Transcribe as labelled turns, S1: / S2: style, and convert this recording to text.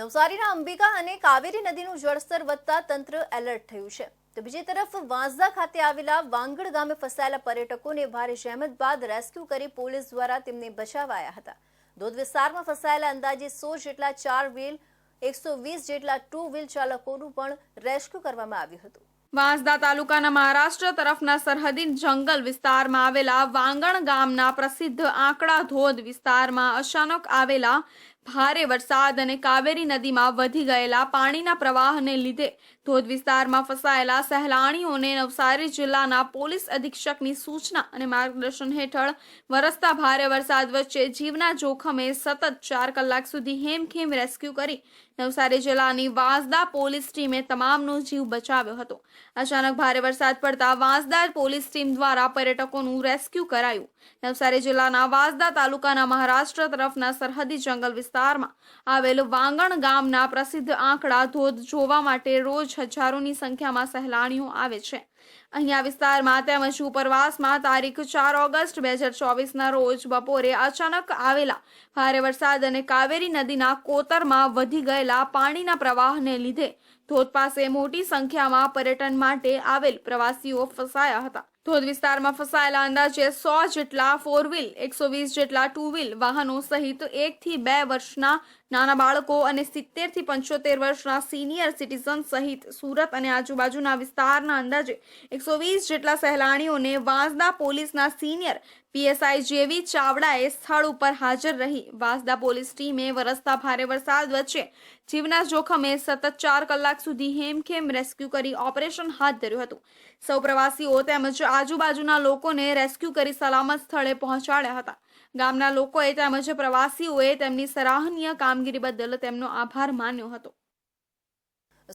S1: નવસારીના અંબિકા અને કાવેરી નદીનું જળસ્તર વધતા તંત્ર એલર્ટ થયું છે. તો બીજી તરફ વાંસદા ખાતે આવેલા વાંગડ ગામે ફસાયેલા પર્યટકોને ભારે જહેમત બાદ રેસ્ક્યુ કરી પોલીસ દ્વારા તેમને બચાવાયા હતા. ધોધ વિસ્તારમાં ફસાયેલા અંદાજે સો જેટલા ચાર વ્હીલ, એકસો વીસ જેટલા ટુ વ્હીલ ચાલકોનું પણ રેસ્ક્યુ કરવામાં આવ્યું હતું.
S2: વાંસદા તાલુકાના મહારાષ્ટ્ર તરફના સરહદી જંગલ વિસ્તારમાં આવેલા વાંગણ ગામના પ્રસિદ્ધ આંકડા ધોધ વિસ્તારમાં અચાનક આવેલા ભારે વરસાદ અને કાવેરી નદીમાં વધી ગયેલા પાણીના પ્રવાહને લીધે ધોધ વિસ્તારમાં ફસાયેલા સહેલાણીઓને નવસારી જિલ્લાના પોલીસ અધિક્ષકની સૂચના અને માર્ગદર્શન હેઠળ વરસતા ભારે વરસાદ વચ્ચે જીવના જોખમે સતત ચાર કલાક સુધી હેમખેમ રેસ્ક્યુ કરી નવસારી જિલ્લાની વાંસદા પોલીસ ટીમે તમામનો જીવ બચાવ્યો હતો. અચાનક ભારે વરસાદ પડતા વાંસદા પોલીસ ટીમ દ્વારા પર્યટકોનું રેસ્ક્યુ કરાયું. નવસારી જિલ્લાના વાંસદા તાલુકાના મહારાષ્ટ્ર તરફના સરહદી જંગલ વિસ્તારમાં આવેલ વાંગણ ગામના પ્રસિદ્ધ આંકડા ધોધ જોવા માટે રોજ હજારોની સંખ્યામાં સહેલાણીઓ આવે છે. અહીંયા વિસ્તારમાં તેમજ ઉપરવાસમાં તારીખ ચાર ઓગસ્ટ બે હજાર ચોવીસના રોજ બપોરે અચાનક આવેલા ભારે વરસાદ અને કાવેરી નદીના કોતરમાં વધી ગયેલા પાણીના પ્રવાહને લીધે ધોધ પાસે મોટી સંખ્યામાં પર્યટન માટે આવેલ પ્રવાસીઓ ફસાયા હતા. ધોધ વિસ્તારમાં ફસાયેલા અંદાજે સો જેટલા ફોર વ્હીલ એકસો વીસ જેટલા ટુ વ્હીલ વાહનો સહિત એકથી બે વર્ષના નાના બાળકો અને સિત્તેરથી પંચોતેર વર્ષના સિનિયર સિટીઝન સહિત સુરત અને આજુબાજુના વિસ્તારના અંદાજે એકસો વીસ જેટલા સહેલાણીઓને વાંસદા પોલીસના સિનિયર પીએસઆઈ જેવી ચાવડાએ સ્થળ ઉપર હાજર રહી. વાંસદા પોલીસ ટીમે વરસતા ભારે વરસાદ વચ્ચે જીવના જોખમે સતત ચાર કલાક સુધી હેમખેમ રેસ્ક્યુ કરી ઓપરેશન હાથ ધર્યું હતું. સૌ પ્રવાસીઓ તેમજ આજુબાજુના લોકોને રેસ્ક્યુ કરી સલામત સ્થળે પહોંચાડ્યા હતા. ગામના લોકોએ તેમજ પ્રવાસીઓએ તેમની સરાહનીય કામગીરી બદલ તેમનો આભાર માન્યો હતો.